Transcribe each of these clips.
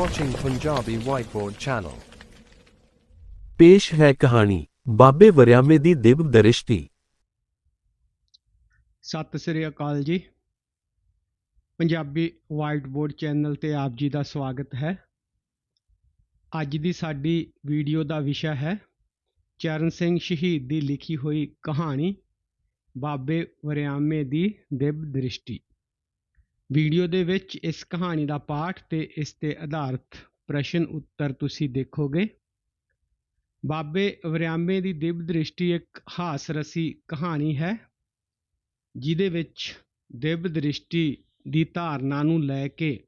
watching Punjabi Whiteboard channel. ਪੇਸ਼ ਹੈ ਕਹਾਣੀ ਬਾਬੇ ਵਰਿਆਮੇ ਦੀ ਦਿਵ ਦ੍ਰਿਸ਼ਟੀ। ਸਤਿ ਸ੍ਰੀ ਅਕਾਲ ਜੀ। ਪੰਜਾਬੀ ਵਾਈਟ ਬੋਰਡ ਚੈਨਲ ਤੇ ਆਪ ਜੀ ਦਾ ਸਵਾਗਤ ਹੈ। ਅੱਜ ਦੀ ਸਾਡੀ ਵੀਡੀਓ ਦਾ ਵਿਸ਼ਾ ਹੈ ਚਰਨ ਸਿੰਘ ਸ਼ਹੀਦ ਦੀ ਲਿਖੀ ਹੋਈ ਕਹਾਣੀ ਬਾਬੇ ਵਰਿਆਮੇ ਦੀ ਦਿਵ ਦ੍ਰਿਸ਼ਟੀ। ਵੀਡੀਓ ਦੇ ਵਿੱਚ ਇਸ ਕਹਾਣੀ ਦਾ ਪਾਠ ਤੇ ਇਸ ਤੇ ਆਧਾਰਿਤ ਪ੍ਰਸ਼ਨ ਉੱਤਰ ਤੁਸੀਂ ਦੇਖੋਗੇ। ਬਾਬੇ ਵਰਿਆਮੇ ਦੀ ਦਿਵ ਦ੍ਰਿਸ਼ਟੀ ਇੱਕ ਹਾਸ ਰਸੀ ਕਹਾਣੀ ਹੈ, ਜਿਹਦੇ ਵਿੱਚ ਦਿਵ ਦ੍ਰਿਸ਼ਟੀ ਦੀ ਧਾਰਨਾ ਨੂੰ ਲੈ ਕੇ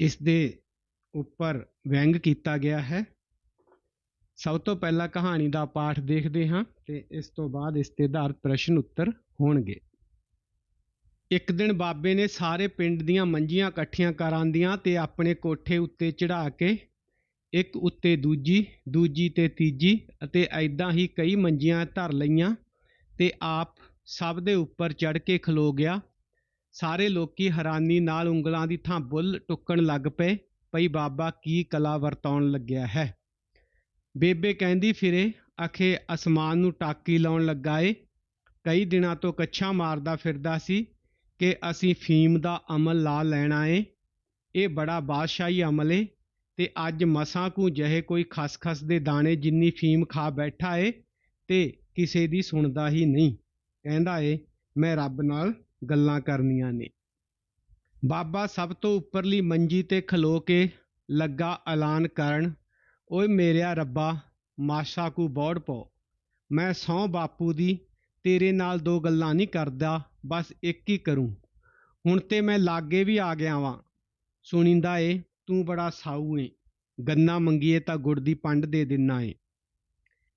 ਇਸ ਦੇ ਉੱਪਰ ਵਿਅੰਗ ਕੀਤਾ ਗਿਆ ਹੈ। ਸਭ ਤੋਂ ਪਹਿਲਾਂ ਕਹਾਣੀ ਦਾ ਪਾਠ ਦੇਖਦੇ ਹਾਂ ਤੇ ਇਸ ਤੋਂ ਬਾਅਦ ਇਸ ਤੇ ਆਧਾਰਿਤ ਪ੍ਰਸ਼ਨ ਉੱਤਰ ਹੋਣਗੇ। ਇੱਕ ਦਿਨ ਬਾਬੇ ਨੇ ਸਾਰੇ ਪਿੰਡ ਦੀਆਂ ਮੰਜੀਆਂ ਇਕੱਠੀਆਂ ਕਰ ਆਂਦੀਆਂ ਤੇ ਆਪਣੇ ਕੋਠੇ ਉੱਤੇ ਚੜਾ ਕੇ, ਇੱਕ ਉੱਤੇ ਦੂਜੀ ਦੂਜੀ ਤੇ ਤੀਜੀ ਅਤੇ ਐਦਾਂ ਹੀ ਕਈ ਮੰਜੀਆਂ ਧਰ ਲਈਆਂ ਤੇ ਆਪ ਸਭ ਦੇ ਉੱਪਰ ਚੜ ਕੇ ਖਲੋ ਗਿਆ। ਸਾਰੇ ਲੋਕੀ ਹੈਰਾਨੀ ਨਾਲ ਉਂਗਲਾਂ ਦੀ ਥਾਂ ਬੁੱਲ ਟੁੱਕਣ ਲੱਗ ਪਏ, ਭਈ ਬਾਬਾ ਕੀ ਕਲਾ ਵਰਤਾਉਣ ਲੱਗਿਆ ਹੈ। ਬੇਬੇ ਕਹਿੰਦੀ ਫਿਰੇ, ਅਖੇ ਅਸਮਾਨ ਨੂੰ ਟਾਕੀ ਲਾਉਣ ਲੱਗਾ ਏ। ਕਈ ਦਿਨਾਂ ਤੋਂ ਕੱਛਾ ਮਾਰਦਾ ਫਿਰਦਾ ਸੀ ਕਿ ਅਸੀਂ ਫੀਮ ਦਾ ਅਮਲ ਲਾ ਲੈਣਾ ਏ ਇਹ ਬੜਾ ਬਾਦਸ਼ਾਹੀ ਅਮਲ ਏ ਤੇ ਅੱਜ ਮਸਾਂ ਕੁ ਜਿਹੇ ਕੋਈ ਖਸਖਸ ਦੇ ਦਾਣੇ ਜਿੰਨੀ ਫੀਮ ਖਾ ਬੈਠਾ ਏ ਤੇ ਕਿਸੇ ਦੀ ਸੁਣਦਾ ਹੀ ਨਹੀਂ। ਕਹਿੰਦਾ ਏ, ਮੈਂ ਰੱਬ ਨਾਲ ਗੱਲਾਂ ਕਰਨੀਆਂ ਨੇ। ਬਾਬਾ ਸਭ ਤੋਂ ਉੱਪਰਲੀ ਮੰਜੀ ਤੇ ਖਲੋ ਕੇ ਲੱਗਾ ਐਲਾਨ ਕਰਨ, ਓਏ ਮੇਰਿਆ ਰੱਬਾ, ਮਾਸ਼ਾ ਕੂ ਬੋੜ ਪੋ ਮੈਂ ਸਹੁੰ ਬਾਪੂ ਦੀ ਤੇਰੇ ਨਾਲ ਦੋ ਗੱਲਾਂ ਨਹੀਂ ਕਰਦਾ। ਬਸ ਇੱਕ ਹੀ ਕਰੂੰ। ਹੁਣ ਤੇ ਮੈਂ ਲਾਗੇ ਵੀ ਆ ਗਿਆ ਵਾਂ। ਸੁਣੀਂਦਾ ਏ, ਤੂੰ ਬੜਾ ਸਾਊ ਏ। ਗੰਨਾ ਮੰਗੀਏ ਤਾਂ ਗੁੜ ਦੀ ਪੰਡ ਦੇ ਦਿੰਨਾ ਏ।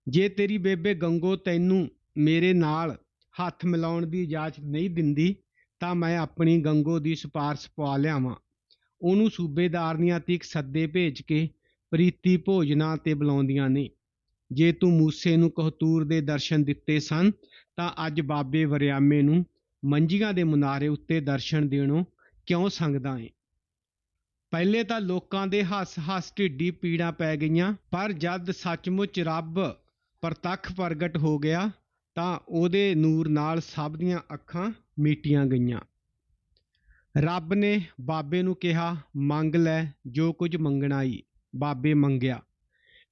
ਜੇ ਤੇਰੀ ਬੇਬੇ ਗੰਗੋ ਤੈਨੂੰ ਮੇਰੇ ਨਾਲ ਹੱਥ ਮਿਲਾਉਣ ਦੀ ਇਜਾਜ਼ਤ ਨਹੀਂ ਦਿੰਦੀ, ਤਾਂ ਮੈਂ ਆਪਣੀ ਗੰਗੋ ਦੀ ਸਿਫਾਰਸ਼ ਪਵਾ ਲਿਆਵਾਂ। ਉਹਨੂੰ ਸੂਬੇਦਾਰ ਦੀਆਂ ਤੀਕ ਸੱਦੇ ਭੇਜ ਕੇ ਪ੍ਰੀਤੀ ਭੋਜਨਾਂ ਤੇ ਬੁਲਾਉਂਦੀਆਂ ਨੇ। ਜੇ ਤੂੰ ਮੂਸੇ ਨੂੰ ਕਹਤੂਰ ਦੇ ਦਰਸ਼ਨ ਦਿੱਤੇ ਸਨ, ਤਾਂ ਅੱਜ ਬਾਬੇ ਵਰਿਆਮੇ ਨੂੰ ਮੰਜੀਆਂ ਦੇ ਮੁਨਾਰੇ ਉੱਤੇ ਦਰਸ਼ਨ ਦੇਣੋਂ ਕਿਉਂ ਸੰਗਦਾ ਏ? ਪਹਿਲੇ ਤਾਂ ਲੋਕਾਂ ਦੇ ਹੱਸ-ਹੱਸ ਢਿੱਡੀ ਪੀੜਾਂ ਪੈ ਗਈਆਂ, ਪਰ ਜਦ ਸੱਚਮੁੱਚ ਰੱਬ ਪ੍ਰਤੱਖ ਪ੍ਰਗਟ ਹੋ ਗਿਆ, ਤਾਂ ਉਹਦੇ ਨੂਰ ਨਾਲ ਸਭ ਦੀਆਂ ਅੱਖਾਂ ਮੀਟੀਆਂ ਗਈਆਂ। ਰੱਬ ਨੇ ਬਾਬੇ ਨੂੰ ਕਿਹਾ, ਮੰਗ ਲੈ, ਜੋ ਕੁਝ ਮੰਗਣਾ ਈ ਬਾਬੇ ਮੰਗਿਆ।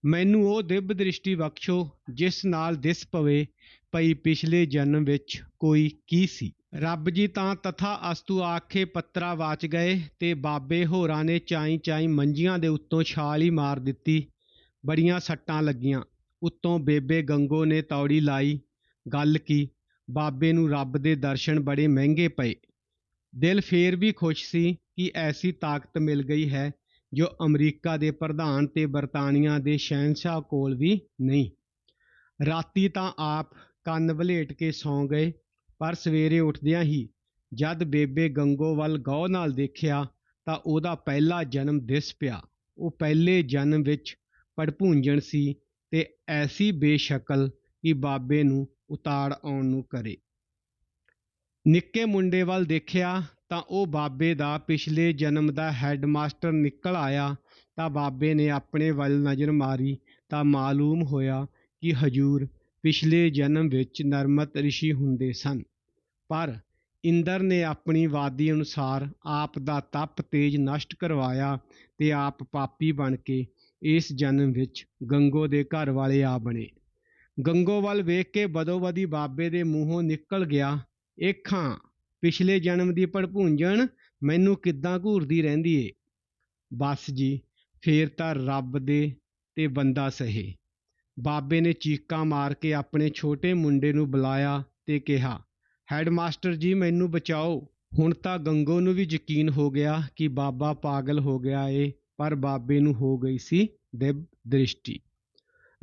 ਮੈਨੂੰ ਉਹ ਦਿਵ ਦ੍ਰਿਸ਼ਟੀ ਬਖਸ਼ੋ, ਜਿਸ ਨਾਲ ਦਿਸ ਪਵੇ ਪਈ ਪਿਛਲੇ ਜਨਮ ਵਿੱਚ ਕੋਈ ਕੀ ਸੀ? ਰੱਬ ਜੀ ਤਾਂ ਤਥਾ ਅਸਤੂ ਆਖੇ ਪੱਤਰਾ ਵਾਚ ਗਏ ਤੇ ਬਾਬੇ ਹੋਰਾਂ ਨੇ ਚਾਈ ਚਾਈ ਮੰਜੀਆਂ ਦੇ ਉੱਤੋਂ ਛਾਲ ਹੀ ਮਾਰ ਦਿੱਤੀ, ਬੜੀਆਂ ਸੱਟਾਂ ਲੱਗੀਆਂ। ਉੱਤੋਂ ਬੇਬੇ ਗੰਗੋ ਨੇ ਤੌੜੀ ਲਾਈ, ਗੱਲ ਕੀ, ਬਾਬੇ ਨੂੰ ਰੱਬ ਦੇ ਦਰਸ਼ਨ ਬੜੇ ਮਹਿੰਗੇ ਪਏ। ਦਿਲ ਫੇਰ ਵੀ ਖੁਸ਼ ਸੀ ਕਿ ਐਸੀ ਤਾਕਤ ਮਿਲ ਗਈ ਹੈ ਜੋ ਅਮਰੀਕਾ ਦੇ ਪ੍ਰਧਾਨ ਤੇ ਬਰਤਾਨੀਆ ਦੇ ਸ਼ਹਿਨशाह ਕੋਲ ਵੀ ਨਹੀਂ। ਰਾਤੀ ਤਾਂ ਆਪ ਕੰਨ ਵਲੇਟ ਕੇ ਸੌਂ ਗਏ, ਪਰ ਸਵੇਰੇ ਉੱਠਦਿਆਂ ਹੀ ਜਦ ਬੇਬੇ ਗੰਗੋ ਵੱਲ ਗੌਰ ਨਾਲ ਦੇਖਿਆ ਤਾਂ ਉਹਦਾ ਪਹਿਲਾ ਜਨਮ ਦਿਸ ਪਿਆ। ਉਹ ਪਹਿਲੇ ਜਨਮ ਵਿੱਚ ਪੜਪੂੰਜਣ ਸੀ ਤੇ ਐਸੀ ਬੇਸ਼ਕਲ ਕਿ ਬਾਬੇ ਨੂੰ ਉਤਾੜ ਆਉਣ ਨੂੰ ਕਰੇ। ਨਿੱਕੇ ਮੁੰਡੇ ਵੱਲ ਦੇਖਿਆ ਤਾਂ ਉਹ ਬਾਬੇ ਦਾ ਪਿਛਲੇ ਜਨਮ ਦਾ ਹੈੱਡਮਾਸਟਰ ਨਿਕਲ ਆਇਆ ਤਾਂ ਬਾਬੇ ਨੇ ਆਪਣੇ ਵੱਲ ਨਜ਼ਰ ਮਾਰੀ ਤਾਂ ਮਾਲੂਮ ਹੋਇਆ ਕਿ ਹਜੂਰ ਪਿਛਲੇ ਜਨਮ ਵਿੱਚ ਨਰਮਤ ਰਿਸ਼ੀ ਹੁੰਦੇ ਸਨ। ਪਰ ਇੰਦਰ ਨੇ ਆਪਣੀ ਵਾਦੀ ਅਨੁਸਾਰ ਆਪ ਦਾ ਤਪ ਤੇਜ ਨਸ਼ਟ ਕਰਵਾਇਆ ਤੇ ਆਪ ਪਾਪੀ ਬਣ ਕੇ ਇਸ ਜਨਮ ਵਿੱਚ ਗੰਗੋ ਦੇ ਘਰ ਵਾਲੇ ਆ ਬਣੇ। ਗੰਗੋ ਵੱਲ ਵੇਖ ਕੇ ਬਦੋਬਦੀ ਬਾਬੇ ਦੇ ਮੂੰਹੋਂ ਨਿਕਲ ਗਿਆ, ਏਖਾਂ ਪਿਛਲੇ ਜਨਮ ਦੀ ਭੜਪੂੰਜਣ ਮੈਨੂੰ ਕਿੱਦਾਂ ਘੂਰਦੀ ਰਹਿੰਦੀ ਏ? ਬਸ ਜੀ, ਫੇਰ ਤਾਂ ਰੱਬ ਦੇ ਤੇ ਬੰਦਾ ਸਹੇ। ਬਾਬੇ ਨੇ ਚੀਕਾਂ ਮਾਰ ਕੇ ਆਪਣੇ ਛੋਟੇ ਮੁੰਡੇ ਨੂੰ ਬੁਲਾਇਆ ਤੇ ਕਿਹਾ ਹੈਡਮਾਸਟਰ ਜੀ, ਮੈਨੂੰ ਬਚਾਓ। ਹੁਣ ਤਾਂ ਗੰਗੋ ਨੂੰ ਵੀ ਯਕੀਨ ਹੋ ਗਿਆ ਕਿ ਬਾਬਾ ਪਾਗਲ ਹੋ ਗਿਆ ਏ, ਪਰ ਬਾਬੇ ਨੂੰ ਹੋ ਗਈ ਸੀ ਦਿਵ ਦ੍ਰਿਸ਼ਟੀ।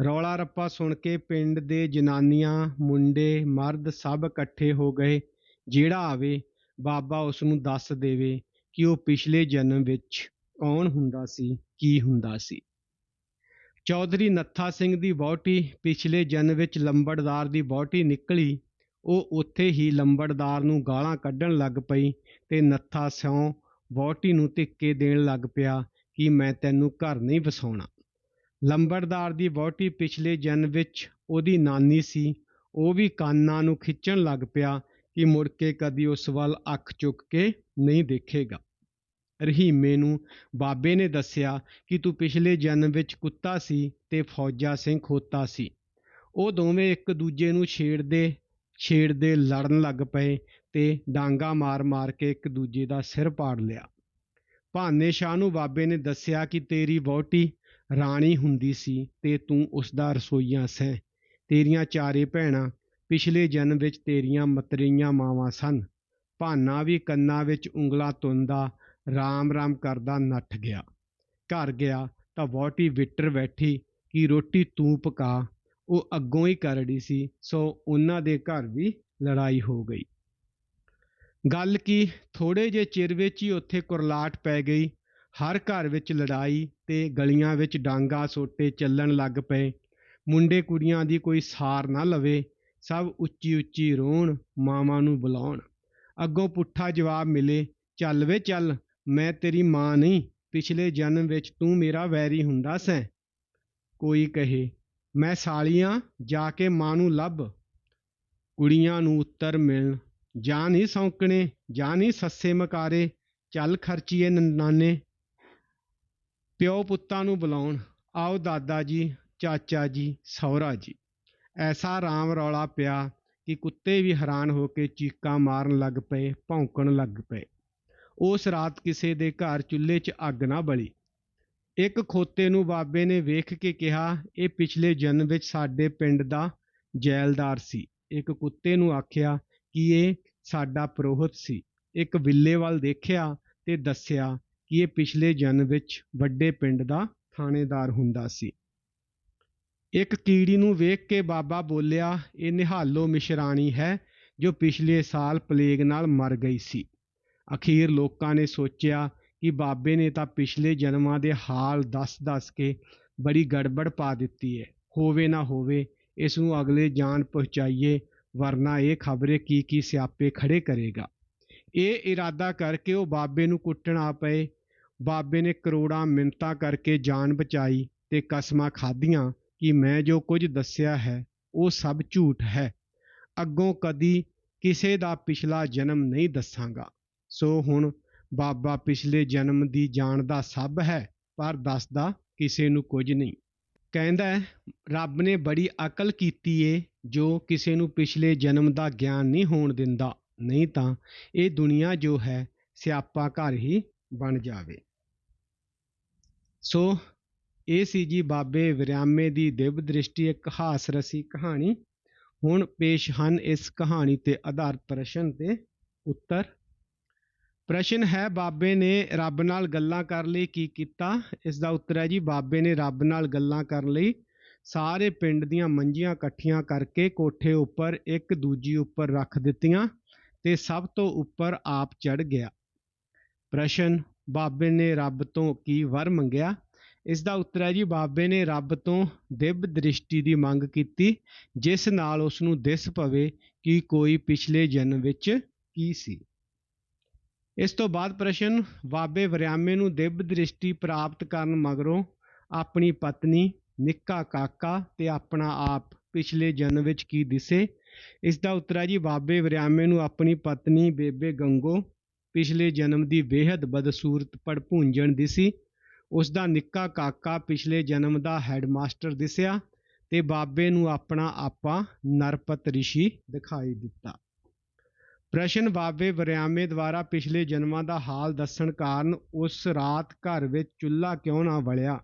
ਰੌਲਾ ਰੱਪਾ ਸੁਣ ਕੇ ਪਿੰਡ ਦੇ ਜਨਾਨੀਆਂ, ਮੁੰਡੇ, ਮਰਦ ਸਭ ਇਕੱਠੇ ਹੋ ਗਏ। ਜਿਹੜਾ ਆਵੇ, ਬਾਬਾ ਉਸ ਨੂੰ ਦੱਸ ਦੇਵੇ ਕਿ ਉਹ ਪਿਛਲੇ ਜਨਮ ਵਿੱਚ ਕੌਣ ਹੁੰਦਾ ਸੀ, ਕੀ ਹੁੰਦਾ ਸੀ। ਚੌਧਰੀ ਨੱਥਾ ਸਿੰਘ ਦੀ ਵਹੁਟੀ ਪਿਛਲੇ ਜਨਮ ਵਿੱਚ ਲੰਬੜਦਾਰ ਦੀ ਵਹੁਟੀ ਨਿਕਲੀ। ਉਹ ਉੱਥੇ ਹੀ ਲੰਬੜਦਾਰ ਨੂੰ ਗਾਲਾਂ ਕੱਢਣ ਲੱਗ ਪਈ ਤੇ ਨੱਥਾ ਸਿਉਂ ਵਹੁਟੀ ਨੂੰ ਧਿੱਕੇ ਦੇਣ ਲੱਗ ਪਿਆ ਕਿ ਮੈਂ ਤੈਨੂੰ ਘਰ ਨਹੀਂ ਵਸਾਉਣਾ। ਲੰਬੜਦਾਰ ਦੀ ਵਹੁਟੀ ਪਿਛਲੇ ਜਨਮ ਵਿੱਚ ਉਹਦੀ ਨਾਨੀ ਸੀ। ਉਹ ਵੀ ਕਾਨਾਂ ਨੂੰ ਖਿੱਚਣ ਲੱਗ ਪਿਆ ਕਿ ਮੁੜ ਕੇ ਕਦੀ ਉਸ ਵੱਲ ਅੱਖ ਚੁੱਕ ਕੇ ਨਹੀਂ ਦੇਖੇਗਾ। ਰਹੀਮੇ ਨੂੰ ਬਾਬੇ ਨੇ ਦੱਸਿਆ ਕਿ ਤੂੰ ਪਿਛਲੇ ਜਨਮ ਵਿੱਚ ਕੁੱਤਾ ਸੀ ਤੇ ਫੌਜਾ ਸਿੰਘ ਖੋਤਾ ਸੀ। ਉਹ ਦੋਵੇਂ ਇੱਕ ਦੂਜੇ ਨੂੰ ਛੇੜਦੇ ਛੇੜਦੇ ਲੜਨ ਲੱਗ ਪਏ ਤੇ ਡਾਂਗਾ ਮਾਰ-ਮਾਰ ਕੇ ਇੱਕ ਦੂਜੇ ਦਾ ਸਿਰ ਪਾੜ ਲਿਆ। ਭਾਨੇ ਸ਼ਾਹ ਨੂੰ ਬਾਬੇ ਨੇ ਦੱਸਿਆ ਕਿ ਤੇਰੀ ਵਹੁਟੀ ਰਾਣੀ ਹੁੰਦੀ ਸੀ ਤੇ ਤੂੰ ਉਸ ਦਾ ਰਸੋਈਆ ਸੈਂ ਤੇਰੀਆਂ ਚਾਰੇ ਭੈਣਾਂ ਪਿਛਲੇ ਜਨਮ ਵਿੱਚ ਤੇਰੀਆਂ ਮਤਰੀਆਂ ਮਾਵਾਂ ਸਨ। ਭਾਨਾ ਵੀ ਕੰਨਾਂ ਵਿੱਚ ਉਂਗਲਾਂ ਤੁੰਦਾ ਰਾਮ ਰਾਮ ਕਰਦਾ ਨੱਠ ਗਿਆ। ਘਰ ਗਿਆ ਤਾਂ ਵਹੁਟੀ ਵਿਟਰ ਬੈਠੀ ਕਿ ਰੋਟੀ ਤੂੰ ਪਕਾ। ਉਹ ਅੱਗੋਂ ਹੀ ਕਰੜੀ ਸੀ, ਸੋ ਉਹਨਾਂ ਦੇ ਘਰ ਵੀ ਲੜਾਈ ਹੋ ਗਈ। ਗੱਲ ਕੀ ਥੋੜੇ ਜੇ ਚਿਰ ਵਿੱਚ ਹੀ ਉੱਥੇ ਕੁਰਲਾਟ ਪੈ ਗਈ। ਹਰ ਘਰ ਵਿੱਚ ਲੜਾਈ ਤੇ ਗਲੀਆਂ ਵਿੱਚ ਡਾਂਗਾ ਸੋਟੇ ਚੱਲਣ ਲੱਗ ਪਏ। ਮੁੰਡੇ ਕੁੜੀਆਂ ਦੀ ਕੋਈ ਸਾਰ ਨਾ ਲਵੇ, ਸਭ ਉੱਚੀ ਉੱਚੀ ਰੋਣ, ਮਾਵਾਂ ਨੂੰ ਬੁਲਾਉਣ। ਅੱਗੋਂ ਪੁੱਠਾ ਜਵਾਬ ਮਿਲੇ, ਚੱਲ ਵੇ ਚੱਲ ਮੈਂ ਤੇਰੀ ਮਾਂ ਨਹੀਂ, ਪਿਛਲੇ ਜਨਮ ਵਿੱਚ ਤੂੰ ਮੇਰਾ ਵੈਰੀ ਹੁੰਦਾ ਸੈਂ। ਕੋਈ ਕਹੇ, ਮੈਂ ਸਾਲੀਆਂ ਜਾ ਕੇ ਮਾਂ ਨੂੰ ਲੱਭ। ਕੁੜੀਆਂ ਨੂੰ ਉੱਤਰ ਮਿਲਣ ਜਾਂ ਨਹੀਂ ਸੌਂਕਣੇ ਜਾਂ ਨਹੀਂ ਸੱਸੇ ਮਕਾਰੇ, ਚੱਲ ਖਰਚੀਏ ਨਾਨੇ। ਪਿਓ ਪੁੱਤਾਂ ਨੂੰ ਬੁਲਾਉਣ, ਆਓ ਦਾਦਾ ਜੀ, ਚਾਚਾ ਜੀ, ਸਹੁਰਾ ਜੀ। ਐਸਾ ਰਾਮ ਰੌਲਾ ਪਿਆ ਕਿ ਕੁੱਤੇ ਵੀ ਹੈਰਾਨ ਹੋ ਕੇ ਚੀਕਾਂ ਮਾਰਨ ਲੱਗ ਪਏ, ਭੌਂਕਣ ਲੱਗ ਪਏ। ਉਸ ਰਾਤ ਕਿਸੇ ਦੇ ਘਰ ਚੁੱਲ੍ਹੇ 'ਚ ਅੱਗ ਨਾ ਬਲੀ। ਇੱਕ ਖੋਤੇ ਨੂੰ ਬਾਬੇ ਨੇ ਵੇਖ ਕੇ ਕਿਹਾ, ਇਹ ਪਿਛਲੇ ਜਨਮ ਵਿੱਚ ਸਾਡੇ ਪਿੰਡ ਦਾ ਜੈਲਦਾਰ ਸੀ। ਇੱਕ ਕੁੱਤੇ ਨੂੰ ਆਖਿਆ, ਕਿ ਇਹ ਸਾਡਾ ਪ੍ਰੋਹਤ ਸੀ? ਇੱਕ ਬਿੱਲੇ ਵੱਲ ਦੇਖਿਆ ਤੇ ਦੱਸਿਆ ਕਿ ਇਹ ਪਿਛਲੇ ਜਨਮ ਵਿੱਚ ਵੱਡੇ ਪਿੰਡ ਦਾ ਥਾਣੇਦਾਰ ਹੁੰਦਾ ਸੀ। ਇੱਕ ਕੀੜੀ ਨੂੰ ਵੇਖ ਕੇ ਬਾਬਾ ਬੋਲਿਆ, ਇਹ ਨਿਹਾਲੋ ਮਿਸ਼ਰਾਣੀ ਹੈ ਜੋ ਪਿਛਲੇ ਸਾਲ ਪਲੇਗ ਨਾਲ ਮਰ ਗਈ ਸੀ। ਅਖੀਰ ਲੋਕਾਂ ਨੇ ਸੋਚਿਆ ਕਿ ਬਾਬੇ ਨੇ ਤਾਂ ਪਿਛਲੇ ਜਨਮਾਂ ਦੇ ਹਾਲ ਦੱਸ-ਦੱਸ ਕੇ ਬੜੀ ਗੜਬੜ ਪਾ ਦਿੱਤੀ ਹੈ ਹੋਵੇ ਨਾ ਹੋਵੇ, ਇਸ ਨੂੰ ਅਗਲੇ ਜਾਨ ਪਹੁੰਚਾਈਏ, ਵਰਨਾ ਇਹ ਖਬਰੇ ਕੀ ਕੀ ਸਿਆਪੇ ਖੜੇ ਕਰੇਗਾ। ਇਹ ਇਰਾਦਾ ਕਰਕੇ ਉਹ ਬਾਬੇ ਨੂੰ ਕੁੱਟਣ ਆ ਪਏ। ਬਾਬੇ ਨੇ ਕਰੋੜਾਂ ਮਿੰਤਾਂ ਕਰਕੇ ਜਾਨ ਬਚਾਈ ਤੇ ਕਸਮਾਂ ਖਾਧੀਆਂ ਕਿ ਮੈਂ ਜੋ ਕੁਝ ਦੱਸਿਆ ਹੈ, ਉਹ ਸਭ ਝੂਠ ਹੈ। ਅੱਗੋਂ ਕਦੀ ਕਿਸੇ ਦਾ ਪਿਛਲਾ ਜਨਮ ਨਹੀਂ ਦੱਸਾਂਗਾ। ਸੋ ਹੁਣ ਬਾਬਾ ਪਿਛਲੇ ਜਨਮ ਦੀ ਜਾਣਦਾ ਸਭ ਹੈ, ਪਰ ਦੱਸਦਾ ਕਿਸੇ ਨੂੰ ਕੁਝ ਨਹੀਂ। ਕਹਿੰਦਾ ਰੱਬ ਨੇ ਬੜੀ ਅਕਲ ਕੀਤੀ ਏ, ਜੋ ਕਿਸੇ ਨੂੰ ਪਿਛਲੇ ਜਨਮ ਦਾ ਗਿਆਨ ਨਹੀਂ ਹੋਣ ਦਿੰਦਾ, ਨਹੀਂ ਤਾਂ ਇਹ ਦੁਨੀਆ ਜੋ ਹੈ, ਸਿਆਪਾ ਘਰ ਹੀ ਬਣ ਜਾਵੇ। ਸੋ ਇਹ ਸੀ ਜੀ ਬਾਬੇ ਵਿਰਿਆਮੇ ਦੀ ਦਿਵ ਦ੍ਰਿਸ਼ਟੀ, ਇੱਕ ਹਾਸ ਰਸੀ ਕਹਾਣੀ। ਹੁਣ ਪੇਸ਼ ਹਨ ਇਸ ਕਹਾਣੀ ਤੇ ਆਧਾਰਿਤ ਪ੍ਰਸ਼ਨ ਤੇ ਉੱਤਰ ਪ੍ਰਸ਼ਨ ਹੈ, ਬਾਬੇ ਨੇ ਰੱਬ ਨਾਲ ਗੱਲਾਂ ਕਰਨ ਲਈ, ਕੀ ਕੀਤਾ? ਇਸ ਦਾ ਉੱਤਰ ਹੈ ਜੀ, ਬਾਬੇ ਨੇ ਰੱਬ ਨਾਲ ਗੱਲਾਂ ਕਰਨ ਲਈ। ਸਾਰੇ ਪਿੰਡ ਦੀਆਂ ਮੰਜੀਆਂ ਇਕੱਠੀਆਂ ਕਰਕੇ ਕੋਠੇ ਉੱਪਰ ਇੱਕ ਦੂਜੀ ਉੱਪਰ ਰੱਖ ਦਿੱਤੀਆਂ ਤੇ ਸਭ ਤੋਂ ਉੱਪਰ ਆਪ ਚੜ ਗਿਆ। ਪ੍ਰਸ਼ਨ, ਬਾਬੇ ਨੇ ਰੱਬ ਤੋਂ ਕੀ ਵਰ ਮੰਗਿਆ? ਇਸ ਦਾ ਉੱਤਰ ਹੈ ਜੀ, ਬਾਬੇ ਨੇ ਰੱਬ ਤੋਂ ਦਿਵ ਦ੍ਰਿਸ਼ਟੀ ਦੀ ਮੰਗ ਕੀਤੀ, ਜਿਸ ਨਾਲ ਉਸ ਨੂੰ ਦਿਸ ਪਵੇ ਕਿ ਕੋਈ ਪਿਛਲੇ ਜਨਮ ਵਿੱਚ ਕੀ ਸੀ। ਇਸ ਤੋਂ ਬਾਅਦ ਪ੍ਰਸ਼ਨ, ਬਾਬੇ ਵਰਿਆਮੇ ਨੂੰ ਦਿਵ ਦ੍ਰਿਸ਼ਟੀ ਪ੍ਰਾਪਤ ਕਰਨ ਮਗਰੋਂ ਆਪਣੀ ਪਤਨੀ, ਨਿੱਕਾ ਕਾਕਾ ਤੇ ਆਪਣਾ ਆਪ ਪਿਛਲੇ ਜਨਮ ਵਿੱਚ ਕੀ ਦਿਸੇ? ਇਸ ਦਾ ਉੱਤਰ ਹੈ ਜੀ, ਬਾਬੇ ਵਰਿਆਮੇ ਨੂੰ ਆਪਣੀ ਪਤਨੀ ਬੇਬੇ ਗੰਗੋ ਪਿਛਲੇ ਜਨਮ ਦੀ ਬੇਹੱਦ ਬਦਸੂਰਤ ਪੜਪੂੰਜਣ ਦਿਸੀ। ਉਸ ਦਾ ਨਿੱਕਾ ਕਾਕਾ ਪਿਛਲੇ ਜਨਮ ਦਾ ਹੈਡਮਾਸਟਰ ਦਿਸਿਆ ਤੇ ਬਾਬੇ ਨੂੰ ਆਪਣਾ ਆਪਾ ਨਰਪਤ ਰਿਸ਼ੀ ਦਿਖਾਈ ਦਿੱਤਾ। ਪ੍ਰਸ਼ਨ ਬਾਬੇ ਵਰਿਆਮੇ ਦੁਆਰਾ ਪਿਛਲੇ ਜਨਮਾਂ ਦਾ ਹਾਲ ਦੱਸਣ ਕਾਰਨ ਉਸ ਰਾਤ ਘਰ ਵਿੱਚ ਚੁੱਲ੍ਹਾ ਕਿਉਂ ਨਾ ਵਲਿਆ?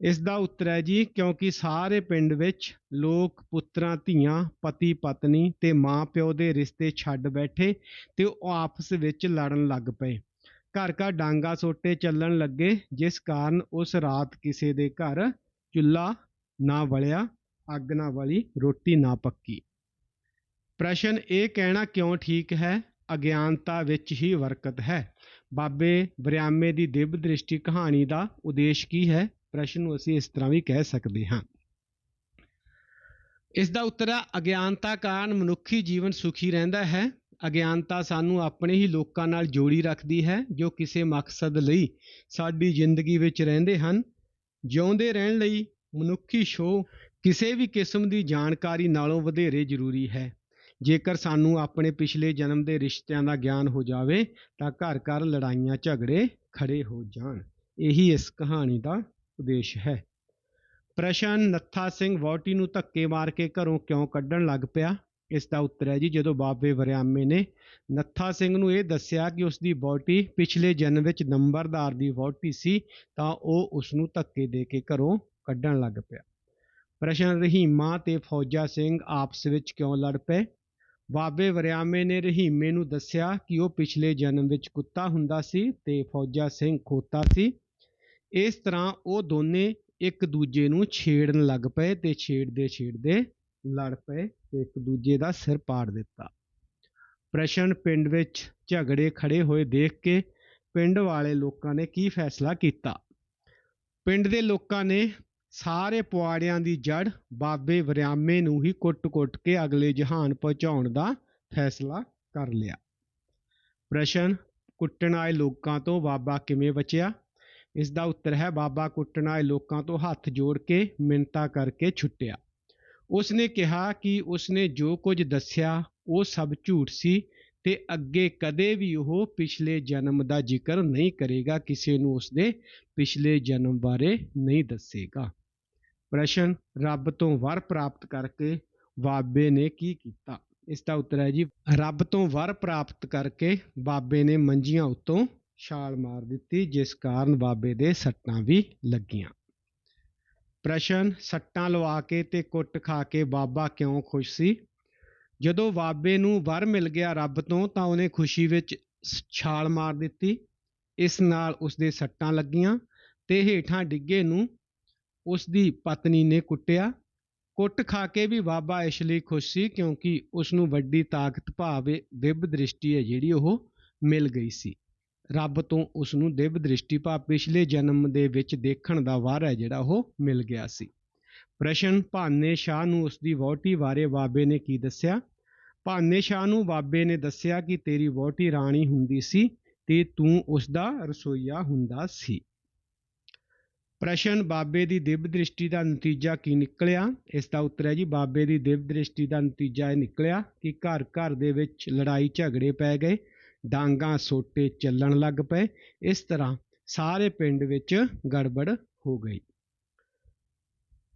ਇਸ ਦਾ ਉੱਤਰ ਹੈ ਜੀ, ਕਿਉਂਕਿ ਸਾਰੇ ਪਿੰਡ ਵਿੱਚ ਲੋਕ, ਪੁੱਤਰਾਂ, ਧੀਆਂ, ਪਤੀ, ਪਤਨੀ ਤੇ ਮਾਂ ਪਿਓ ਦੇ ਰਿਸ਼ਤੇ ਛੱਡ ਬੈਠੇ ਤੇ ਉਹ ਆਪਸ ਵਿੱਚ ਲੜਨ ਲੱਗ ਪਏ। ਘਰ ਘਰ ਡਾਂਗਾ ਸੋਟੇ ਚੱਲਣ ਲੱਗੇ, ਜਿਸ ਕਾਰਨ ਉਸ ਰਾਤ ਕਿਸੇ ਦੇ ਘਰ ਚੁੱਲ੍ਹਾ ਨਾ ਵਲਿਆ, ਅੱਗ ਨਾ ਬਲੀ ਰੋਟੀ ਨਾ ਪੱਕੀ। ਪ੍ਰਸ਼ਨ ਇਹ ਕਹਿਣਾ ਕਿਉਂ ਠੀਕ ਹੈ? ਅਗਿਆਨਤਾ ਵਿੱਚ ਹੀ ਵਰਕਤ ਹੈ। ਬਾਬੇ ਬਰਿਆਮੇ ਦੀ ਦਿਵ ਦ੍ਰਿਸ਼ਟੀ ਕਹਾਣੀ ਦਾ ਉਦੇਸ਼ ਕੀ ਹੈ? ਪ੍ਰਸ਼ਨ ਨੂੰ ਅਸੀਂ ਇਸ ਤਰ੍ਹਾਂ ਵੀ ਕਹਿ ਸਕਦੇ ਹਾਂ। ਇਸ ਦਾ ਉੱਤਰ ਹੈ ਅਗਿਆਨਤਾ ਕਾਰਨ ਮਨੁੱਖੀ ਜੀਵਨ ਸੁਖੀ ਰਹਿੰਦਾ ਹੈ। ਅਗਿਆਨਤਾ ਸਾਨੂੰ ਆਪਣੇ ਹੀ ਲੋਕਾਂ ਨਾਲ ਜੋੜੀ ਰੱਖਦੀ ਹੈ, ਜੋ ਕਿਸੇ ਮਕਸਦ ਲਈ ਸਾਡੀ ਜ਼ਿੰਦਗੀ ਵਿੱਚ ਰਹਿੰਦੇ ਹਨ। ਜਿਉਂਦੇ ਰਹਿਣ ਲਈ ਮਨੁੱਖੀ ਸ਼ੋਅ ਕਿਸੇ ਵੀ ਕਿਸਮ ਦੀ ਜਾਣਕਾਰੀ ਨਾਲੋਂ ਵਧੇਰੇ ਜ਼ਰੂਰੀ ਹੈ। ਜੇਕਰ ਸਾਨੂੰ ਆਪਣੇ ਪਿਛਲੇ ਜਨਮ ਦੇ ਰਿਸ਼ਤਿਆਂ ਦਾ ਗਿਆਨ ਹੋ ਜਾਵੇ, ਤਾਂ ਘਰ ਘਰ ਲੜਾਈਆਂ ਝਗੜੇ ਖੜੇ ਹੋ ਜਾਣ। ਇਹੀ ਇਸ ਕਹਾਣੀ ਦਾ ਉਦੇਸ਼ ਹੈ। ਪ੍ਰਸ਼ਨ ਨੱਥਾ ਸਿੰਘ ਵਹੁਟੀ ਨੂੰ ਧੱਕੇ ਮਾਰ ਕੇ ਘਰੋਂ ਕਿਉਂ ਕੱਢਣ ਲੱਗ ਪਿਆ? ਇਸ ਦਾ ਉੱਤਰ ਹੈ ਜੀ, ਜਦੋਂ ਬਾਬੇ ਵਰਿਆਮੇ ਨੇ ਨੱਥਾ ਸਿੰਘ ਨੂੰ ਇਹ ਦੱਸਿਆ ਕਿ ਉਸ ਦੀ ਵਹੁਟੀ ਪਿਛਲੇ ਜਨਮ ਵਿੱਚ ਨੰਬਰਦਾਰ ਦੀ ਵਹੁਟੀ ਸੀ, ਤਾਂ ਉਹ ਉਸ ਨੂੰ ਧੱਕੇ ਦੇ ਕੇ ਘਰੋਂ ਕੱਢਣ ਲੱਗ ਪਿਆ। ਪ੍ਰਸ਼ਨ, ਰਹੀਮਾ ਤੇ ਫੌਜਾ ਸਿੰਘ ਆਪਸ ਵਿੱਚ ਕਿਉਂ ਲੜ ਪਏ? ਬਾਬੇ ਵਰਿਆਮੇ ਨੇ ਰਹੀਮੇ ਨੂੰ ਦੱਸਿਆ ਕਿ ਉਹ ਪਿਛਲੇ ਜਨਮ ਵਿੱਚ ਕੁੱਤਾ ਹੁੰਦਾ ਸੀ ਤੇ ਫੌਜਾ ਸਿੰਘ ਖੋਤਾ ਸੀ। ਇਸ ਤਰ੍ਹਾਂ ਉਹ ਦੋਨੇ ਇੱਕ ਦੂਜੇ ਨੂੰ ਛੇੜਨ ਲੱਗ ਪਏ ਤੇ ਛੇੜਦੇ ਛੇੜਦੇ ਲੜ ਪਏ ਤੇ ਇੱਕ ਦੂਜੇ ਦਾ ਸਿਰ ਪਾੜ ਦਿੱਤਾ। ਪ੍ਰਸ਼ਨ ਪਿੰਡ ਵਿੱਚ ਝਗੜੇ ਖੜੇ ਹੋਏ ਦੇਖ ਕੇ ਪਿੰਡ ਵਾਲੇ ਲੋਕਾਂ ਨੇ ਕੀ ਫੈਸਲਾ ਕੀਤਾ? ਪਿੰਡ ਦੇ ਲੋਕਾਂ ਨੇ ਸਾਰੇ ਪੁਆੜਿਆਂ ਦੀ ਜੜ ਬਾਬੇ ਵਰਿਆਮੇ ਨੂੰ ਹੀ ਕੁੱਟ-ਕੁੱਟ ਕੇ ਅਗਲੇ ਜਹਾਨ ਪਹੁੰਚਾਉਣ ਦਾ ਫੈਸਲਾ ਕਰ ਲਿਆ। ਪ੍ਰਸ਼ਨ, ਕੁੱਟਣ ਆਏ ਲੋਕਾਂ ਤੋਂ ਬਾਬਾ ਕਿਵੇਂ ਬਚਿਆ? ਇਸ ਦਾ ਉੱਤਰ ਹੈ, ਬਾਬਾ ਕੁੱਟਣ ਆਏ ਲੋਕਾਂ ਤੋਂ ਹੱਥ ਜੋੜ ਕੇ ਮਿੰਤਾ ਕਰਕੇ ਛੁੱਟਿਆ। ਉਸਨੇ ਕਿਹਾ ਕਿ ਉਸਨੇ ਜੋ ਕੁਝ ਦੱਸਿਆ, ਉਹ ਸਭ ਝੂਠ ਸੀ ਤੇ ਅੱਗੇ ਕਦੇ ਵੀ ਉਹ ਪਿਛਲੇ ਜਨਮ ਦਾ ਜ਼ਿਕਰ ਨਹੀਂ ਕਰੇਗਾ, ਕਿਸੇ ਨੂੰ ਉਸਦੇ ਪਿਛਲੇ ਜਨਮ ਬਾਰੇ ਨਹੀਂ ਦੱਸੇਗਾ। ਪ੍ਰਸ਼ਨ ਰੱਬ ਤੋਂ ਵਰ ਪ੍ਰਾਪਤ ਕਰਕੇ ਬਾਬੇ ਨੇ ਕੀ ਕੀਤਾ? ਇਸ ਦਾ ਉੱਤਰ ਹੈ ਜੀ, ਰੱਬ ਤੋਂ ਵਰ ਪ੍ਰਾਪਤ ਕਰਕੇ ਬਾਬੇ ਨੇ ਮੰਜੀਆਂ ਉੱਤੋਂ ਛਾਲ ਮਾਰ ਦਿੱਤੀ, ਜਿਸ ਕਾਰਨ ਬਾਬੇ ਦੇ ਸੱਟਾਂ ਵੀ ਲੱਗੀਆਂ। ਪ੍ਰਸ਼ਨ, ਸੱਟਾਂ ਲਵਾ ਕੇ ਤੇ ਕੁੱਟ ਖਾ ਕੇ ਬਾਬਾ ਕਿਉਂ ਖੁਸ਼ ਸੀ? ਜਦੋਂ ਬਾਬੇ ਨੂੰ ਵਰ ਮਿਲ ਗਿਆ ਰੱਬ ਤੋਂ, ਤਾਂ ਉਹਨੇ ਖੁਸ਼ੀ ਵਿੱਚ ਸ- ਛਾਲ ਮਾਰ ਦਿੱਤੀ। ਇਸ ਨਾਲ ਉਸਦੇ ਸੱਟਾਂ ਲੱਗੀਆਂ ਤੇ ਹੇਠਾਂ ਡਿੱਗੇ ਨੂੰ ਉਸ ਦੀ ਪਤਨੀ ਨੇ ਕੁੱਟਿਆ। ਕੁੱਟ ਖਾ ਕੇ ਵੀ ਬਾਬਾ ਇਸ ਲਈ ਖੁਸ਼ ਸੀ ਕਿਉਂਕਿ ਉਸ ਨੂੰ ਵੱਡੀ ਤਾਕਤ ਭਾਵੇਂ ਦਿਵ ਦ੍ਰਿਸ਼ਟੀ ਹੈ ਜਿਹੜੀ ਉਹ ਮਿਲ ਗਈ ਸੀ। ਰੱਬ ਤੋਂ ਉਸ ਨੂੰ ਦਿਵ ਦ੍ਰਿਸ਼ਟੀ ਭਾਵ ਪਿਛਲੇ ਜਨਮ ਦੇ ਵਿੱਚ ਦੇਖਣ ਦਾ ਵਾਰ ਹੈ ਜਿਹੜਾ ਉਹ ਮਿਲ ਗਿਆ ਸੀ। ਪ੍ਰਸ਼ਨ ਭਾਨੇ ਸ਼ਾਹ ਨੂੰ ਉਸ ਦੀ ਵਹੁਟੀ ਬਾਰੇ ਬਾਬੇ ਨੇ ਕੀ ਦੱਸਿਆ? ਭਾਨੇ ਸ਼ਾਹ ਨੂੰ ਬਾਬੇ ਨੇ ਦੱਸਿਆ ਕਿ ਤੇਰੀ ਵਹੁਟੀ ਰਾਣੀ ਹੁੰਦੀ ਸੀ ਤੇ ਤੂੰ ਉਸ ਦਾ ਰਸੋਈਆ ਹੁੰਦਾ ਸੀ। ਪ੍ਰਸ਼ਨ, ਬਾਬੇ ਦੀ ਦਿਵ ਦ੍ਰਿਸ਼ਟੀ ਦਾ ਨਤੀਜਾ ਕੀ ਨਿਕਲਿਆ? ਇਸ ਦਾ ਉੱਤਰ ਹੈ ਜੀ, ਬਾਬੇ ਦੀ ਦਿਵ ਦ੍ਰਿਸ਼ਟੀ ਦਾ ਨਤੀਜਾ ਇਹ ਨਿਕਲਿਆ ਕਿ ਘਰ ਘਰ ਦੇ ਵਿੱਚ ਲੜਾਈ ਝਗੜੇ ਪੈ ਗਏ, ਡਾਂਗਾ ਸੋਟੇ ਚੱਲਣ ਲੱਗ ਪਏ, ਇਸ ਤਰ੍ਹਾਂ ਸਾਰੇ ਪਿੰਡ ਵਿੱਚ ਗੜਬੜ ਹੋ ਗਈ।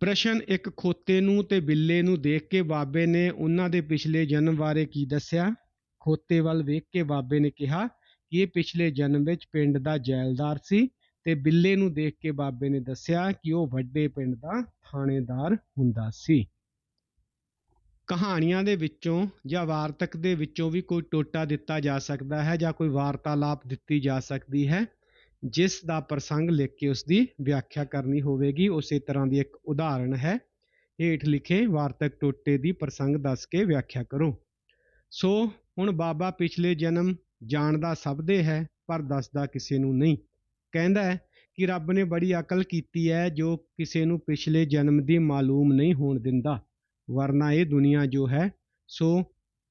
ਪ੍ਰਸ਼ਨ, ਇੱਕ ਖੋਤੇ ਨੂੰ ਤੇ ਬਿੱਲੇ ਨੂੰ ਦੇਖ ਕੇ ਬਾਬੇ ਨੇ ਉਹਨਾਂ ਦੇ ਪਿਛਲੇ ਜਨਮ ਬਾਰੇ ਕੀ ਦੱਸਿਆ? ਖੋਤੇ ਵੱਲ ਵੇਖ ਕੇ ਬਾਬੇ ਨੇ ਕਿਹਾ ਕਿ ਇਹ ਪਿਛਲੇ ਜਨਮ ਵਿੱਚ ਪਿੰਡ ਦਾ ਜੈਲਦਾਰ ਸੀ ਤੇ ਬਿੱਲੇ ਨੂੰ ਦੇਖ ਕੇ ਬਾਬੇ ਨੇ ਦੱਸਿਆ ਕਿ ਉਹ ਵੱਡੇ ਪਿੰਡ ਦਾ ਥਾਣੇਦਾਰ ਹੁੰਦਾ ਸੀ। ਕਹਾਣੀਆਂ ਦੇ ਵਿੱਚੋਂ ਜਾਂ ਵਾਰਤਕ ਦੇ ਵਿੱਚੋਂ ਵੀ ਕੋਈ ਟੋਟਾ ਦਿੱਤਾ ਜਾ ਸਕਦਾ ਹੈ ਜਾਂ ਕੋਈ ਵਾਰਤਾਲਾਪ ਦਿੱਤੀ ਜਾ ਸਕਦੀ ਹੈ, ਜਿਸ ਦਾ ਪ੍ਰਸੰਗ ਲਿਖ ਕੇ ਉਸ ਦੀ ਵਿਆਖਿਆ ਕਰਨੀ ਹੋਵੇਗੀ। ਉਸੇ ਤਰ੍ਹਾਂ ਦੀ ਇੱਕ ਉਦਾਹਰਣ ਹੈ। ਹੇਠ ਲਿਖੇ ਵਾਰਤਕ ਟੋਟੇ ਦੀ ਪ੍ਰਸੰਗ ਦੱਸ ਕੇ ਵਿਆਖਿਆ ਕਰੋ। ਸੋ ਹੁਣ ਬਾਬਾ ਪਿਛਲੇ ਜਨਮ ਜਾਣਦਾ ਸਭ ਦੇ ਹੈ, ਪਰ ਦੱਸਦਾ ਕਿਸੇ ਨੂੰ ਨਹੀਂ। ਕਹਿੰਦਾ ਹੈ ਕਿ ਰੱਬ ਨੇ ਬੜੀ ਅਕਲ ਕੀਤੀ ਹੈ ਜੋ ਕਿਸੇ ਨੂੰ ਪਿਛਲੇ ਜਨਮ ਦੀ ਮਾਲੂਮ ਨਹੀਂ ਹੋਣ ਦਿੰਦਾ, ਵਰਨਾ ਇਹ ਦੁਨੀਆ ਜੋ ਹੈ, ਸੋ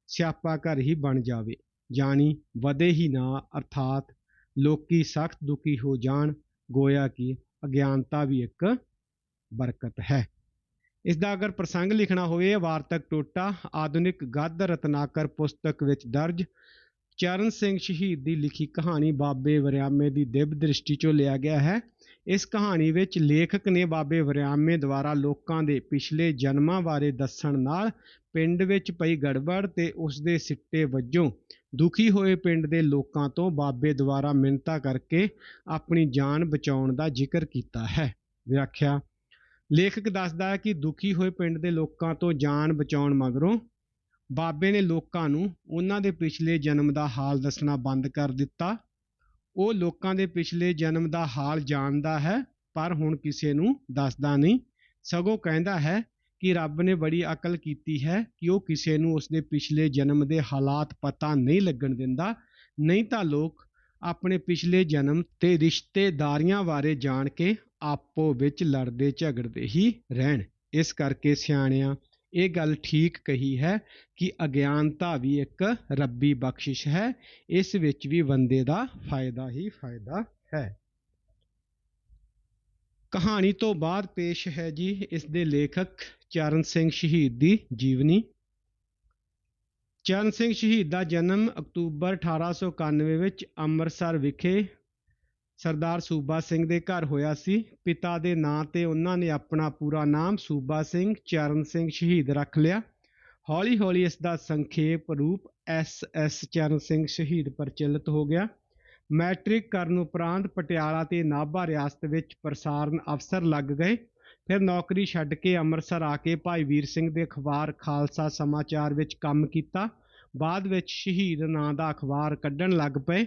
ਸਿਆਪਾ ਘਰ ਹੀ ਬਣ ਜਾਵੇ, ਜਾਣੀ ਵਧੇ ਹੀ ਨਾ, ਅਰਥਾਤ ਲੋਕੀ ਸਖਤ ਦੁਖੀ ਹੋ ਜਾਣ, ਗੋਇਆ ਕਿ ਅਗਿਆਨਤਾ ਵੀ ਇੱਕ ਬਰਕਤ ਹੈ। ਇਸ ਦਾ ਅਗਰ ਪ੍ਰਸੰਗ ਲਿਖਣਾ ਹੋਵੇ ਵਾਰਤਕ ਟੋਟਾ ਆਧੁਨਿਕ ਗੱਦ ਰਤਨਾਕਰ ਪੁਸਤਕ ਵਿੱਚ ਦਰਜ ਚਰਨ ਸਿੰਘ ਸ਼ਹੀਦ ਦੀ ਲਿਖੀ ਕਹਾਣੀ ਬਾਬੇ ਵਰਿਆਮੇ ਦੀ ਦਿਵ ਦ੍ਰਿਸ਼ਟੀ ਚੋਂ ਲਿਆ ਗਿਆ ਹੈ। ਇਸ ਕਹਾਣੀ ਵਿੱਚ ਲੇਖਕ ਨੇ ਬਾਬੇ ਵਰਿਆਮੇ ਦੁਆਰਾ ਲੋਕਾਂ ਦੇ ਪਿਛਲੇ ਜਨਮਾਂ ਬਾਰੇ ਦੱਸਣ ਨਾਲ ਪਿੰਡ ਵਿੱਚ ਪਈ ਗੜਬੜ ਤੇ ਉਸ ਦੇ ਸਿੱਟੇ ਵਜੋਂ ਦੁਖੀ ਹੋਏ ਪਿੰਡ ਦੇ ਲੋਕਾਂ ਤੋਂ ਬਾਬੇ ਦੁਆਰਾ ਮਿੰਨਤਾਂ ਕਰਕੇ ਆਪਣੀ ਜਾਨ ਬਚਾਉਣ ਦਾ ਜ਼ਿਕਰ ਕੀਤਾ ਹੈ। ਵਿਆਖਿਆ। ਲੇਖਕ ਦੱਸਦਾ ਹੈ ਕਿ ਦੁਖੀ ਹੋਏ ਪਿੰਡ ਦੇ ਲੋਕਾਂ ਤੋਂ ਜਾਨ ਬਚਾਉਣ ਮਗਰੋਂ ਬਾਬੇ ਨੇ ਲੋਕਾਂ ਨੂੰ ਉਹਨਾਂ ਦੇ ਪਿਛਲੇ ਜਨਮ ਦਾ ਹਾਲ ਦੱਸਣਾ ਬੰਦ ਕਰ ਦਿੱਤਾ। ਉਹ ਲੋਕਾਂ ਦੇ ਪਿਛਲੇ ਜਨਮ ਦਾ ਹਾਲ ਜਾਣਦਾ ਹੈ, ਪਰ ਹੁਣ ਕਿਸੇ ਨੂੰ ਦੱਸਦਾ ਨਹੀਂ। ਸਗੋਂ ਕਹਿੰਦਾ ਹੈ ਕਿ ਰੱਬ ਨੇ ਬੜੀ ਅਕਲ ਕੀਤੀ ਹੈ ਕਿ ਉਹ ਕਿਸੇ ਨੂੰ ਉਸਦੇ ਪਿਛਲੇ ਜਨਮ ਦੇ ਹਾਲਾਤ ਪਤਾ ਨਹੀਂ ਲੱਗਣ ਦਿੰਦਾ। ਨਹੀਂ ਤਾਂ ਲੋਕ ਆਪਣੇ ਪਿਛਲੇ ਜਨਮ ਤੇ ਰਿਸ਼ਤੇਦਾਰੀਆਂ ਬਾਰੇ ਜਾਣ ਕੇ ਆਪੋ ਵਿੱਚ ਲੜਦੇ ਝਗੜਦੇ ਹੀ ਰਹਿਣ। ਇਸ ਕਰਕੇ ਸਿਆਣਿਆਂ ਇਹ ਗੱਲ ਠੀਕ ਕਹੀ ਹੈ ਕਿ ਅਗਿਆਨਤਾ ਵੀ ਇੱਕ ਰੱਬੀ ਬਖਸ਼ਿਸ਼ ਹੈ, ਇਸ ਵਿੱਚ ਵੀ ਬੰਦੇ ਦਾ ਫਾਇਦਾ ਹੀ ਫਾਇਦਾ ਹੈ। ਕਹਾਣੀ ਤੋਂ ਬਾਅਦ ਪੇਸ਼ ਹੈ ਜੀ ਇਸ ਦੇ ਲੇਖਕ ਚਰਨ ਸਿੰਘ ਸ਼ਹੀਦ ਦੀ ਜੀਵਨੀ। ਚਰਨ ਸਿੰਘ ਸ਼ਹੀਦ ਦਾ ਜਨਮ ਅਕਤੂਬਰ 1891 ਵਿੱਚ ਅੰਮ੍ਰਿਤਸਰ ਵਿਖੇ ਸਰਦਾਰ ਸੂਬਾ ਸਿੰਘ ਦੇ ਘਰ ਹੋਇਆ ਸੀ। ਪਿਤਾ ਦੇ ਨਾਂ ਤੇ ਉਹਨਾਂ ਨੇ ਆਪਣਾ ਪੂਰਾ ਨਾਮ ਸੂਬਾ ਸਿੰਘ ਚਰਨ ਸਿੰਘ ਸ਼ਹੀਦ ਰੱਖ ਲਿਆ। ਹੌਲੀ ਹੌਲੀ ਇਸ ਦਾ ਸੰਖੇਪ ਰੂਪ ਐਸ ਐਸ ਚਰਨ ਸਿੰਘ ਸ਼ਹੀਦ ਪ੍ਰਚਲਿਤ ਹੋ ਗਿਆ। ਮੈਟ੍ਰਿਕ ਕਰਨ ਉਪਰੰਤ ਪਟਿਆਲਾ ਤੇ ਨਾਭਾ ਰਿਆਸਤ ਵਿੱਚ ਪ੍ਰਸਾਰਣ ਅਫਸਰ ਲੱਗ ਗਏ। ਫਿਰ ਨੌਕਰੀ ਛੱਡ ਕੇ ਅੰਮ੍ਰਿਤਸਰ ਆ ਕੇ ਭਾਈ ਵੀਰ ਸਿੰਘ ਦੇ ਅਖਬਾਰ ਖਾਲਸਾ ਸਮਾਚਾਰ ਵਿੱਚ ਕੰਮ ਕੀਤਾ। ਬਾਅਦ ਵਿੱਚ ਸ਼ਹੀਦ ਨਾਂ ਦਾ ਅਖਬਾਰ ਕੱਢਣ ਲੱਗ ਪਏ।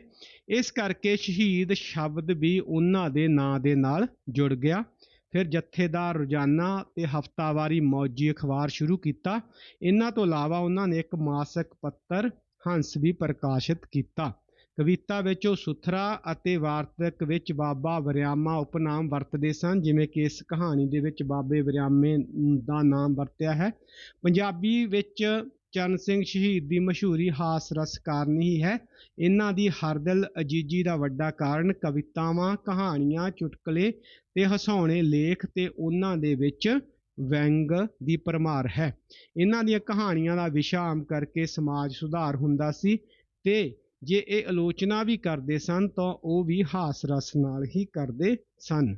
ਇਸ ਕਰਕੇ ਸ਼ਹੀਦ ਸ਼ਬਦ ਵੀ ਉਹਨਾਂ ਦੇ ਨਾਂ ਦੇ ਨਾਲ ਜੁੜ ਗਿਆ। ਫਿਰ ਜਥੇਦਾਰ ਰੋਜ਼ਾਨਾ ਤੇ ਹਫਤਾਵਾਰੀ ਮੌਜੀ ਅਖਬਾਰ ਸ਼ੁਰੂ ਕੀਤਾ। ਇਹਨਾਂ ਤੋਂ ਇਲਾਵਾ ਉਹਨਾਂ ਨੇ ਇੱਕ ਮਾਸਿਕ ਪੱਤਰ, ਹੰਸ ਵੀ ਪ੍ਰਕਾਸ਼ਿਤ ਕੀਤਾ। ਕਵਿਤਾ ਵਿੱਚ ਉਹ ਸੁਥਰਾ ਅਤੇ ਵਾਰਤਕ ਵਿੱਚ ਬਾਬਾ ਵਰਿਆਮਾ ਉਪਨਾਮ ਵਰਤਦੇ ਸਨ, ਜਿਵੇਂ ਕਿ ਇਸ ਕਹਾਣੀ ਦੇ ਵਿੱਚ ਬਾਬੇ ਵਰਿਆਮੇ ਦਾ ਨਾਮ ਵਰਤਿਆ ਹੈ। ਪੰਜਾਬੀ ਵਿੱਚ ਚਰਨ ਸਿੰਘ ਸ਼ਹੀਦ ਦੀ ਮਸ਼ਹੂਰੀ ਹਾਸ ਰਸ ਕਾਰਨ ਹੀ ਹੈ। ਇਹਨਾਂ ਦੀ ਹਰਦਿਲ ਅਜੀਜੀ ਦਾ ਵੱਡਾ ਕਾਰਨ ਕਵਿਤਾਵਾਂ, ਕਹਾਣੀਆਂ, ਚੁਟਕਲੇ ਤੇ ਹਸਾਉਣੇ ਲੇਖ ਤੇ ਉਹਨਾਂ ਦੇ ਵਿੱਚ ਵੈਂਗ ਦੀ ਪਰਮਾਰ ਹੈ। ਇਹਨਾਂ ਦੀਆਂ ਕਹਾਣੀਆਂ ਦਾ ਵਿਸ਼ਾ ਆਮ ਕਰਕੇ ਸਮਾਜ ਸੁਧਾਰ ਹੁੰਦਾ ਸੀ ਤੇ ਜੇ ਇਹ ਆਲੋਚਨਾ ਵੀ ਕਰਦੇ ਸਨ ਤਾਂ ਉਹ ਵੀ ਹਾਸ ਰਸ ਨਾਲ ਹੀ ਕਰਦੇ ਸਨ।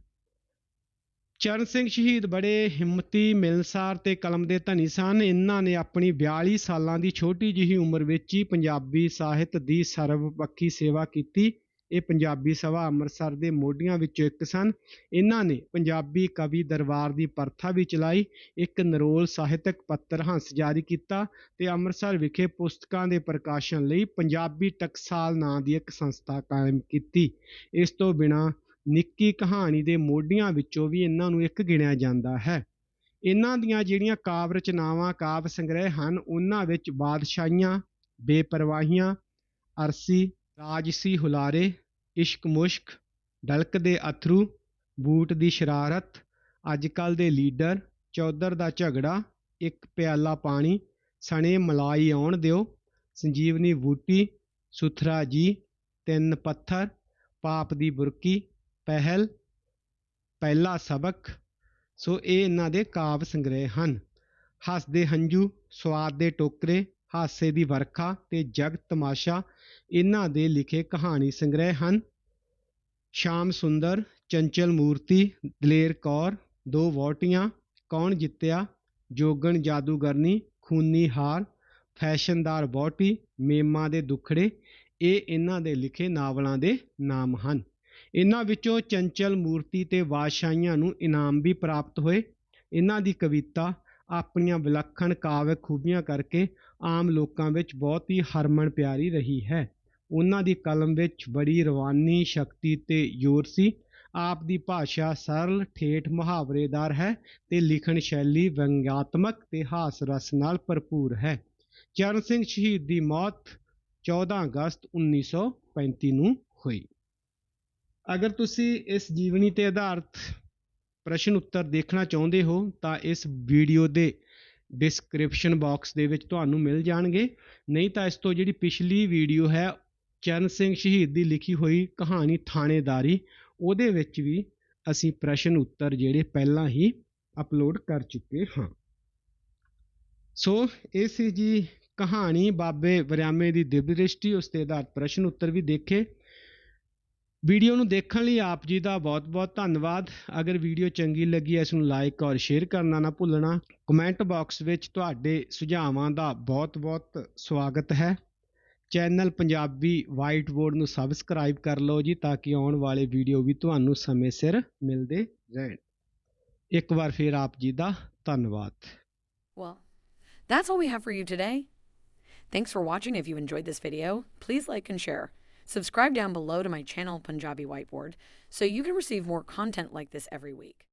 ਚਰਨ ਸਿੰਘ ਸ਼ਹੀਦ ਬੜੇ ਹਿੰਮਤੀ ਮਿਲਸਾਰ ਤੇ ਕਲਮ ਦੇ ਧਨੀ ਸਨ। ਇਹਨਾਂ ਨੇ ਆਪਣੀ 42 ਸਾਲਾਂ ਦੀ ਛੋਟੀ ਜਿਹੀ ਉਮਰ ਵਿੱਚ ਹੀ ਪੰਜਾਬੀ ਸਾਹਿਤ ਦੀ ਸਰਵਪੱਖੀ ਸੇਵਾ ਕੀਤੀ। ਇਹ ਪੰਜਾਬੀ ਸਭਾ ਅੰਮ੍ਰਿਤਸਰ ਦੇ ਮੋਢੀਆਂ ਵਿੱਚੋਂ ਇੱਕ ਸਨ। ਇਹਨਾਂ ਨੇ ਪੰਜਾਬੀ ਕਵੀ ਦਰਬਾਰ ਦੀ ਪ੍ਰਥਾ ਵੀ ਚਲਾਈ। ਇੱਕ ਨਰੋਲ ਸਾਹਿਤਕ ਪੱਤਰ ਹੰਸ ਜਾਰੀ ਕੀਤਾ ਤੇ ਅੰਮ੍ਰਿਤਸਰ ਵਿਖੇ ਪੁਸਤਕਾਂ ਦੇ ਪ੍ਰਕਾਸ਼ਨ ਲਈ ਪੰਜਾਬੀ ਟਕਸਾਲ ਨਾਂ ਦੀ ਇੱਕ ਸੰਸਥਾ ਕਾਇਮ ਕੀਤੀ। ਇਸ ਤੋਂ ਬਿਨਾਂ ਨਿੱਕੀ ਕਹਾਣੀ ਦੇ ਮੋਢੀਆਂ ਵਿੱਚੋਂ ਵੀ ਇਹਨਾਂ ਨੂੰ ਇੱਕ ਗਿਣਿਆ ਜਾਂਦਾ ਹੈ। ਇਹਨਾਂ ਦੀਆਂ ਜਿਹੜੀਆਂ ਕਾਵ ਰਚਨਾਵਾਂ, ਕਾਵ ਸੰਗ੍ਰਹਿ ਹਨ, ਉਹਨਾਂ ਵਿੱਚ ਬਾਦਸ਼ਾਹੀਆਂ, ਬੇਪਰਵਾਹੀਆਂ, ਅਰਸੀ, ਰਾਜਸੀ ਹੁਲਾਰੇ, ਇਸ਼ਕ ਮੁਸ਼ਕ, ਡਲਕ ਦੇ ਅਥਰੂ, ਬੂਟ ਦੀ ਸ਼ਰਾਰਤ ਅੱਜ ਕੱਲ ਦੇ ਲੀਡਰ, ਚੌਧਰ ਦਾ ਝਗੜਾ, ਇੱਕ ਪਿਆਲਾ ਪਾਣੀ, ਸਣੇ ਮਲਾਈ ਆਉਣ ਦਿਓ, ਸੰਜੀਵਨੀ ਬੂਟੀ ਸੁਥਰਾ ਜੀ, ਤਿੰਨ ਪੱਥਰ, ਪਾਪ ਦੀ ਬੁਰਕੀ ਪਹਿਲ, ਪਹਿਲਾ ਸਬਕ, ਸੋ ਇਹ ਇਹਨਾਂ ਦੇ ਕਾਵ ਸੰਗ੍ਰਹਿ ਹਨ। ਹੱਸਦੇ ਹੰਝੂ, ਸਵਾਦ ਦੇ ਟੋਕਰੇ, ਹਾਸੇ ਦੀ ਵਰਖਾ ਤੇ ਜਗ ਤਮਾਸ਼ਾ, ਇਹਨਾਂ ਦੇ ਲਿਖੇ ਕਹਾਣੀ ਸੰਗ੍ਰਹਿ ਹਨ। ਸ਼ਾਮ ਸੁੰਦਰ, ਚੰਚਲ ਮੂਰਤੀ, ਦਲੇਰ ਕੌਰ, ਦੋ ਵੋਟੀਆਂ ਕੌਣ ਜਿੱਤਿਆ? ਜੋਗਣ ਜਾਦੂਗਰਨੀ, ਖੂਨੀ ਹਾਰ, ਫੈਸ਼ਨਦਾਰ ਬੋਟੀ ਮੇਮਾ ਦੇ ਦੁਖੜੇ, ਇਹ ਇਹਨਾਂ ਦੇ ਲਿਖੇ ਨਾਵਲਾਂ ਦੇ ਨਾਮ ਹਨ। ਇਹਨਾਂ ਵਿੱਚੋਂ ਚੰਚਲ ਮੂਰਤੀ ਤੇ ਬਾਦਸ਼ਾਹੀਆਂ ਨੂੰ ਇਨਾਮ ਵੀ ਪ੍ਰਾਪਤ ਹੋਏ। ਇਹਨਾਂ ਦੀ ਕਵਿਤਾ, ਆਪਣੀਆਂ ਵਿਲੱਖਣ ਕਾਵਿਕ ਖੂਬੀਆਂ ਕਰਕੇ ਆਮ ਲੋਕਾਂ ਵਿੱਚ ਬਹੁਤ ਹੀ ਹਰਮਨ ਪਿਆਰੀ ਰਹੀ ਹੈ। ਉਹਨਾਂ ਦੀ ਕਲਮ ਵਿੱਚ ਬੜੀ ਰਵਾਨੀ, ਸ਼ਕਤੀ ਤੇ ਜ਼ੋਰ ਸੀ। ਆਪ ਦੀ ਭਾਸ਼ਾ ਸਰਲ, ਠੇਠ, ਮੁਹਾਵਰੇਦਾਰ ਹੈ ਤੇ ਲਿਖਣ ਸ਼ੈਲੀ ਵਿਅੰਗਾਤਮਕ ਤੇ ਹਾਸ ਰਸ ਨਾਲ ਭਰਪੂਰ ਹੈ। ਚਰਨ ਸਿੰਘ ਸ਼ਹੀਦ ਦੀ ਮੌਤ 14 ਅਗਸਤ 1935 ਨੂੰ ਹੋਈ। ਅਗਰ ਤੁਸੀਂ ਇਸ ਜੀਵਨੀ ਤੇ ਆਧਾਰਿਤ ਪ੍ਰਸ਼ਨ ਉੱਤਰ ਦੇਖਣਾ ਚਾਹੁੰਦੇ ਹੋ, ਤਾਂ ਇਸ ਵੀਡੀਓ ਦੇ ਡਿਸਕ੍ਰਿਪਸ਼ਨ ਬਾਕਸ ਦੇ ਵਿੱਚ ਤੁਹਾਨੂੰ ਮਿਲ ਜਾਣਗੇ। ਨਹੀਂ ਤਾਂ ਇਸ ਤੋਂ ਜਿਹੜੀ ਪਿਛਲੀ ਵੀਡੀਓ ਹੈ, ਚਰਨ ਸਿੰਘ ਸ਼ਹੀਦ ਦੀ ਲਿਖੀ ਹੋਈ ਕਹਾਣੀ ਥਾਣੇਦਾਰੀ, ਉਹਦੇ ਵਿੱਚ ਵੀ ਅਸੀਂ ਪ੍ਰਸ਼ਨ ਉੱਤਰ ਜਿਹੜੇ ਪਹਿਲਾਂ ਹੀ ਅਪਲੋਡ ਕਰ ਚੁੱਕੇ ਹਾਂ। ਸੋ, ਇਹ ਸੀ ਜੀ ਕਹਾਣੀ ਬਾਬੇ ਵਰਿਆਮੇ ਦੀ ਦਿਵ ਦ੍ਰਿਸ਼ਟੀ, ਉਸ ਤੇ ਆਧਾਰਿਤ ਪ੍ਰਸ਼ਨ ਉੱਤਰ ਵੀ ਦੇਖੇ। ਵੀਡੀਓ ਨੂੰ ਦੇਖਣ ਲਈ ਆਪ ਜੀ ਦਾ ਬਹੁਤ-ਬਹੁਤ ਧੰਨਵਾਦ ਅਗਰ ਵੀਡੀਓ ਚੰਗੀ ਲੱਗੀ ਇਸ ਨੂੰ ਲਾਈਕ ਔਰ ਸ਼ੇਅਰ ਕਰਨਾ ਨਾ ਭੁੱਲਣਾ ਕਮੈਂਟ ਬਾਕਸ ਵਿੱਚ ਤੁਹਾਡੇ ਸੁਝਾਵਾਂ ਦਾ ਬਹੁਤ-ਬਹੁਤ ਸਵਾਗਤ ਹੈ ਚੈਨਲ ਪੰਜਾਬੀ ਵਾਈਟ ਬੋਰਡ ਨੂੰ ਸਬਸਕ੍ਰਾਈਬ ਕਰ ਲਓ ਜੀ ਤਾਂ ਕਿ ਆਉਣ ਵਾਲੇ ਵੀਡੀਓ ਵੀ ਤੁਹਾਨੂੰ ਸਮੇਂ ਸਿਰ ਮਿਲਦੇ ਰਹਿਣ ਇੱਕ ਵਾਰ ਫਿਰ ਆਪ ਜੀ ਦਾ ਧੰਨਵਾਦ Well, that's all we have for you today. Thanks for watching. If you enjoyed this video, please like and share. Subscribe down below to my channel, Punjabi Whiteboard, so you can receive more content like this every week.